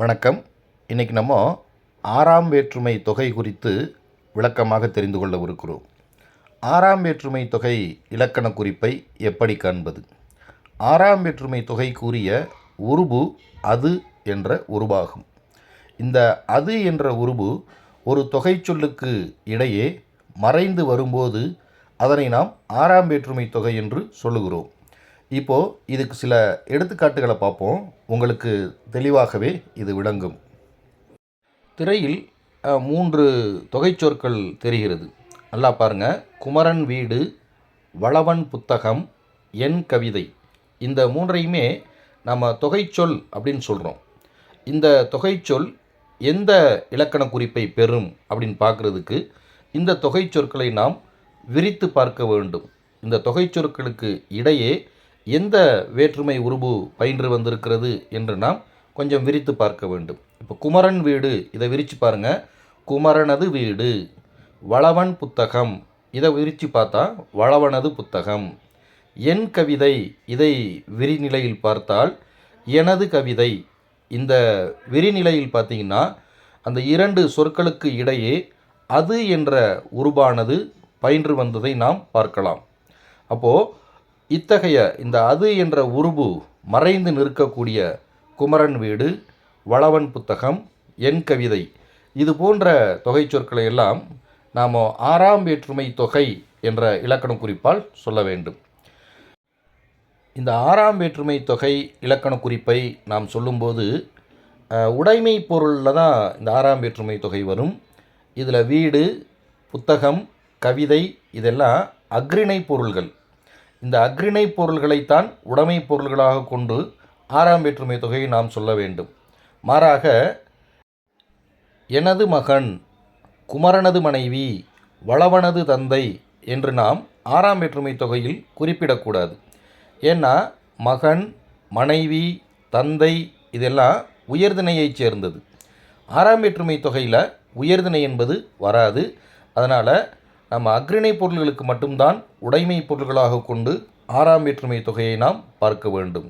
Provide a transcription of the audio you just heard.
வணக்கம். இன்றைக்கி நம்ம ஆறாம் வேற்றுமை தொகை குறித்து விளக்கமாக தெரிந்து கொள்ளவிருக்கிறோம் ஆறாம் வேற்றுமை தொகை இலக்கண குறிப்பை எப்படி காண்பது? ஆறாம் வேற்றுமை தொகை கூறிய உருபு அது என்ற உருவாகும். இந்த அது என்ற உருபு ஒரு தொகை சொல்லுக்கு இடையே மறைந்து வரும்போது அதனை நாம் ஆறாம் வேற்றுமை தொகை என்று சொல்லுகிறோம். இப்போது இதுக்கு சில எடுத்துக்காட்டுகளை பார்ப்போம். உங்களுக்கு தெளிவாகவே இது விளங்கும். திரையில் மூன்று தொகைச்சொற்கள் தெரிகிறது. நல்லா பாருங்க. குமரன் வீடு வளவன் புத்தகம் என் கவிதை. இந்த மூன்றையுமே நம்ம தொகைச்சொல் அப்படின்னு சொல்கிறோம் இந்த தொகைச்சொல் எந்த இலக்கண குறிப்பை பெறும் அப்படின்னு பார்க்குறதுக்கு இந்த தொகைச்சொற்களை நாம் விரித்து பார்க்க வேண்டும். இந்த தொகைச்சொற்களுக்கு இடையே எந்த வேற்றுமை உருபு பயின்று வந்திருக்கிறது என்று நாம் கொஞ்சம் விரித்து பார்க்க வேண்டும். இப்போ குமரன் வீடு இதை விரித்து பாருங்கள் குமரனது வீடு வளவன் புத்தகம். இதை விரித்து பார்த்தா வளவனது புத்தகம். என் கவிதை இதை விரிநிலையில் பார்த்தால் எனது கவிதை. இந்த விரிநிலையில் பார்த்தீங்கன்னா அந்த இரண்டு சொற்களுக்கு இடையே அது என்ற உருபானது பயின்று வந்ததை நாம் பார்க்கலாம். அப்போது இத்தகைய இந்த அது என்ற உருபு மறைந்து நிற்கக்கூடிய குமரன் வீடு வளவன் புத்தகம் என் கவிதை. இது போன்ற தொகை சொற்களை எல்லாம் நாம் ஆறாம் வேற்றுமை தொகை என்ற இலக்கண குறிப்பால் சொல்ல வேண்டும். இந்த ஆறாம் வேற்றுமை தொகை இலக்கண குறிப்பை நாம் சொல்லும்போது உடைமை பொருளில் தான் இந்த ஆறாம் வேற்றுமை தொகை வரும். இதில் வீடு புத்தகம் கவிதை இதெல்லாம் அக்ரிணை பொருள்கள். இந்த அக்ரிணை பொருள்களைத்தான் உடைமை பொருள்களாக கொண்டு ஆறாம் வேற்றுமை தொகையை நாம் சொல்ல வேண்டும். மாறாக எனது மகன் குமரனது மனைவி வளவனது தந்தை என்று நாம் ஆறாம் வேற்றுமை தொகையில் குறிப்பிடக்கூடாது. ஏன்னா மகன் மனைவி தந்தை இதெல்லாம் உயர்திணையைச் சேர்ந்தது. ஆறாம் வேற்றுமை தொகையில் உயர்திணை என்பது வராது. அதனால் நம்ம அக்ரிணை பொருள்களுக்கு மட்டும்தான் உடைமை பொருள்களாக கொண்டு ஆறாம் வேற்றுமை தொகையை நாம் பார்க்க வேண்டும்.